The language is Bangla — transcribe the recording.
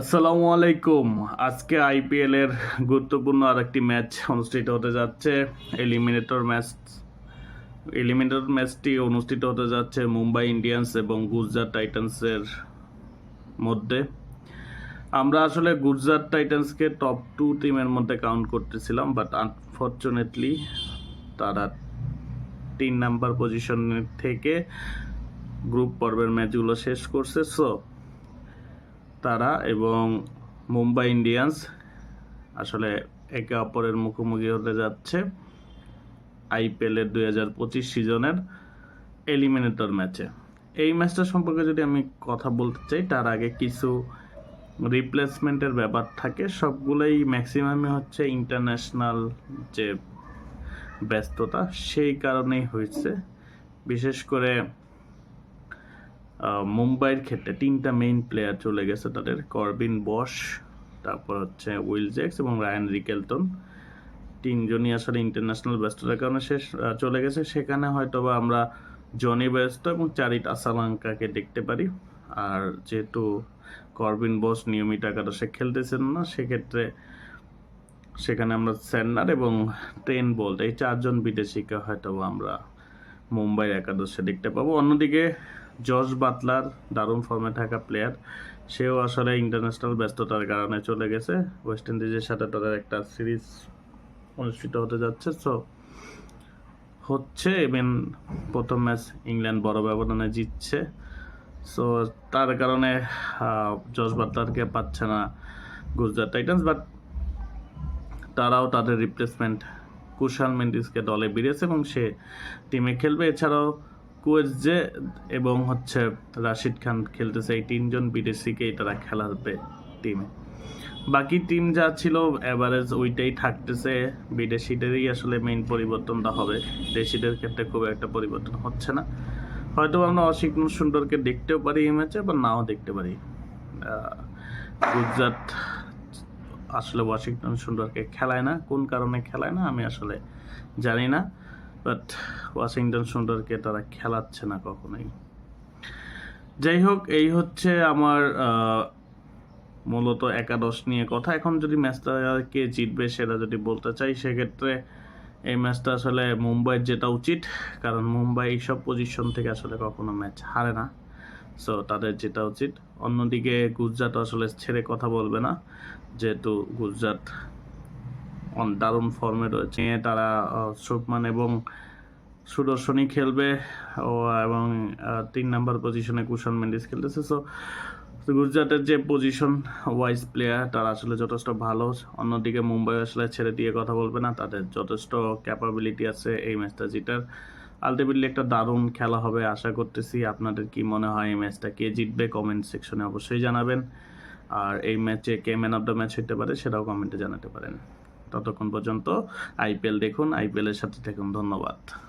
আসসালামু আলাইকুম। আজকে আইপিএল এর গুরুত্বপূর্ণ আরেকটি ম্যাচ অনুষ্ঠিত হতে যাচ্ছে। এলিমিনেটর ম্যাচ এলিমিনেটর ম্যাচটি অনুষ্ঠিত হতে যাচ্ছে মুম্বাই ইন্ডিয়ান্স এবং গুজরাট টাইটান্সের মধ্যে। আমরা আসলে গুজরাট টাইটান্সকে টপ টু টিমের মধ্যে কাউন্ট করতেছিলাম বাট আনফর্চুনেটলি তারা তিন নাম্বার পজিশন থেকে গ্রুপ পর্বের ম্যাচগুলো শেষ করছে। সো তারা এবং মুম্বাই ইন্ডিয়ান্স আসলে একে অপরের মুখোমুখি হতে যাচ্ছে আইপিএলের দুই হাজার পঁচিশ সিজনের এলিমিনেটর ম্যাচে এই ম্যাচটা সম্পর্কে যদি আমি কথা বলতে চাই, তার আগে কিছু রিপ্লেসমেন্টের ব্যাপার থাকে। সবগুলোই ম্যাক্সিমামই হচ্ছে ইন্টারন্যাশনাল যে ব্যস্ততা, সেই কারণেই হয়েছে। বিশেষ করে মুম্বাইয়ের ক্ষেত্রে তিনটা মেইন প্লেয়ার চলে গেছে তাদের, করবিন বস, তারপর হচ্ছে উইল জ্যাক্স এবং রায়ান রিকেলটন। তিনজনই আসলে ইন্টারন্যাশনাল ব্যস্ততার কারণে শেষ চলে গেছে। সেখানে হয়তো বা আমরা জনি ব্যস্ত এবং চারিট আসালাঙ্কাকে দেখতে পারি। আর যেহেতু করবিন বস নিয়মিত একাদশে খেলতেছেন না, সেক্ষেত্রে সেখানে আমরা স্যান্নার এবং ট্রেন বোল্ট এই চারজন বিদেশিকে হয়তো আমরা মুম্বাইয়ের একাদশে দেখতে পাবো। অন্যদিকে, জর্জ বাতলার দারুণ ফর্মে থাকা প্লেয়ার, সেও আসলে ইন্টারন্যাশনাল ব্যস্ততার কারণে চলে গেছে। ওয়েস্ট ইন্ডিজের সাথে তাদের একটা সিরিজ অনুষ্ঠিত হতে যাচ্ছে। সো, হচ্ছে এবং প্রথম ম্যাচ ইংল্যান্ড বড় ব্যবধানে জিতছে। সো, তার কারণে জর্জ বাটলারকে পাচ্ছে না গুজরাট টাইটান্স, বাট তারাও তাদের রিপ্লেসমেন্ট কুশাল মেন্ডিসকে দলে বেরিয়েছে এবং সে টিমে খেলবে। এছাড়াও কুয়েজে এবং হচ্ছে রাশিদ খান খেলতেছে। এই তিনজন বিদেশিকেই তারা খেলাবে টিমে। বাকি টিম যা ছিল অ্যাভারেজ ওইটাই থাকতেছে। বিদেশিদেরই আসলে মেইন পরিবর্তনটা হবে। দেশিদের ক্ষেত্রে খুব একটা পরিবর্তন হচ্ছে না। হয়তো আমরা অসিগ্ন সুন্দরকে দেখতেও পারি এই ম্যাচে বা নাও দেখতে পারি। গুজরাট আসলে ওয়াশিংটন সুন্দরকে খেলায় না, কোন কারণে খেলায় না আমি আসলে জানি না বাট ওয়াশিংটন সুন্দরকে তারা খেলাচ্ছে না কখনোই। যাই হোক, এই হচ্ছে আমার মূলত একাদশ নিয়ে কথা। এখন যদি ম্যাচটা কে জিতবে সেটা যদি বলতে চাই, সেক্ষেত্রে এই ম্যাচটা আসলে মুম্বাইয়ের যেটা উচিত, কারণ মুম্বাই এইসব পজিশন থেকে আসলে কখনো ম্যাচ হারে না। সো তাদের যেটা উচিত। অন্যদিকে গুজরাট আসলে ছেড়ে কথা বলবে না। যেহেতু গুজরাট অন দারুণ ফর্মে রয়েছে। তারা শুভমান এবং সুদর্শনী খেলবে। ও, এবং তিন নাম্বার পজিশনে কুশন মেন্ডিস খেলতেছে। সো গুজরাটের যে পজিশন ওয়াইজ প্লেয়ার তারা আসলে যথেষ্ট ভালো। অন্যদিকে মুম্বাই আসলে ছেড়ে দিয়ে কথা বলবে না। তাদের যথেষ্ট ক্যাপাবিলিটি আছে এই ম্যাচটা জিতার। আলটিমেটলি একটা দারুণ খেলা হবে, আশা করতেছি। আপনাদের কি মনে হয় এই ম্যাচটা কে জিতবে? কমেন্ট সেকশনে অবশ্যই জানাবেন। আর এই ম্যাচে কে ম্যান অফ দ্য ম্যাচ হতে পারে সেটাও কমেন্টে জানাতে পারেন। ততক্ষণ পর্যন্ত আইপিএল দেখুন, আইপিএলের সাথে থাকুন। ধন্যবাদ।